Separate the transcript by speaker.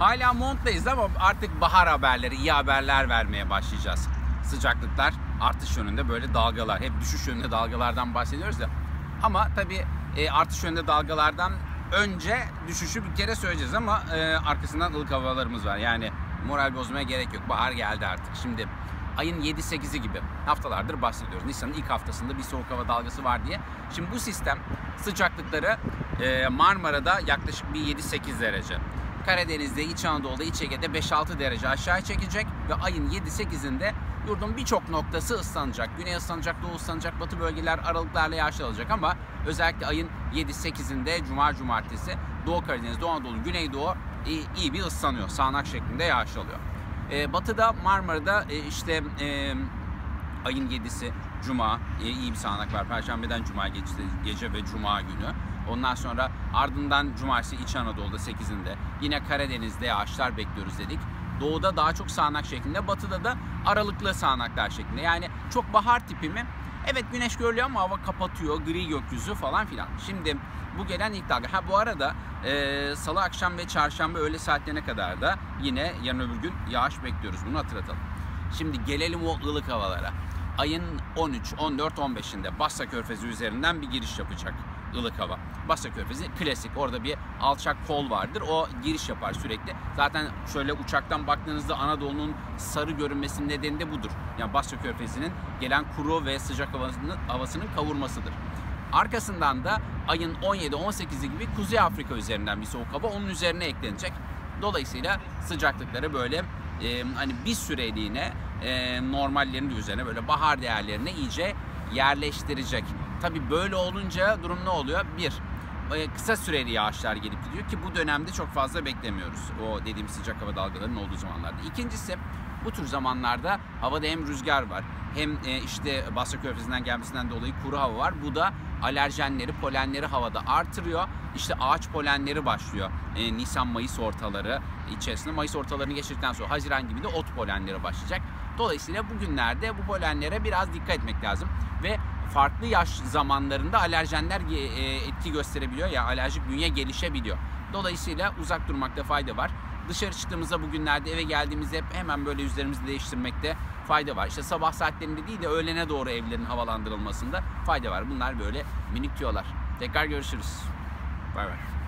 Speaker 1: Hala montlayız ama artık bahar haberleri, iyi haberler vermeye başlayacağız. Sıcaklıklar artış yönünde böyle dalgalar. Hep düşüş yönünde dalgalardan bahsediyoruz ya. Ama tabii e, artış yönünde dalgalardan önce düşüşü bir kere söyleyeceğiz ama e, arkasından ılık havalarımız var. Yani moral bozmaya gerek yok. Bahar geldi artık. Şimdi ayın 7-8'i gibi haftalardır bahsediyoruz. Nisan'ın ilk haftasında bir soğuk hava dalgası var diye. Şimdi bu sistem sıcaklıkları e, Marmara'da yaklaşık bir 7-8 derece. Karadeniz'de, İç Anadolu'da, İç Ege'de 5-6 derece aşağı çekecek ve ayın 7-8'inde yurdun birçok noktası ıslanacak. Güney ıslanacak, doğu ıslanacak, batı bölgeler aralıklarla yağış alacak ama özellikle ayın 7-8'inde Cuma Cumartesi Doğu Karadeniz, Doğu Anadolu, Güneydoğu iyi, iyi bir ıslanıyor. Sağanak şeklinde yağış alıyor. Ee, batı'da Marmara'da e, işte e, ayın 7'si Cuma iyi bir sağanak var. Perşembeden Cuma gece, gece ve Cuma günü. Ondan sonra ardından Cumartesi İç Anadolu'da 8'inde yine Karadeniz'de yağışlar bekliyoruz dedik. Doğuda daha çok sağanak şeklinde, batıda da aralıklı sağanaklar şeklinde. Yani çok bahar tipi mi? Evet güneş görülüyor ama hava kapatıyor, gri gökyüzü falan filan. Şimdi bu gelen ilk dalga. Ha bu arada e, salı akşam ve çarşamba öğle saatlerine kadar da yine yarın öbür gün yağış bekliyoruz. Bunu hatırlatalım. Şimdi gelelim o ılık havalara. Ayın 13, 14, 15'inde Bassa Körfezi üzerinden bir giriş yapacak ılık hava. Bassa Körfezi klasik. Orada bir alçak kol vardır. O giriş yapar sürekli. Zaten şöyle uçaktan baktığınızda Anadolu'nun sarı görünmesinin nedeni de budur. Yani Bassa Körfezi'nin gelen kuru ve sıcak havasının, havasının kavurmasıdır. Arkasından da ayın 17-18'i gibi Kuzey Afrika üzerinden bir soğuk hava onun üzerine eklenecek. Dolayısıyla sıcaklıkları böyle e, hani bir süreliğine e, normallerin üzerine böyle bahar değerlerine iyice yerleştirecek. Tabi böyle olunca durum ne oluyor? Bir, kısa süreli yağışlar gelip gidiyor ki bu dönemde çok fazla beklemiyoruz. O dediğim sıcak hava dalgalarının olduğu zamanlarda. İkincisi bu tür zamanlarda havada hem rüzgar var hem e, işte Basra Körfezi'nden gelmesinden dolayı kuru hava var. Bu da alerjenleri, polenleri havada artırıyor. İşte ağaç polenleri başlıyor. E, Nisan-Mayıs ortaları içerisinde. Mayıs ortalarını geçirdikten sonra Haziran gibi de ot polenleri başlayacak. Dolayısıyla bugünlerde bu polenlere biraz dikkat etmek lazım. Ve farklı yaş zamanlarında alerjenler e, etki gösterebiliyor ya alerjik bünye gelişebiliyor. Dolayısıyla uzak durmakta fayda var. Dışarı çıktığımızda bugünlerde eve geldiğimizde hep hemen böyle üzerimizi değiştirmekte fayda var. İşte sabah saatlerinde değil de öğlene doğru evlerin havalandırılmasında fayda var. Bunlar böyle minik tüyolar. Tekrar görüşürüz. Bay bay.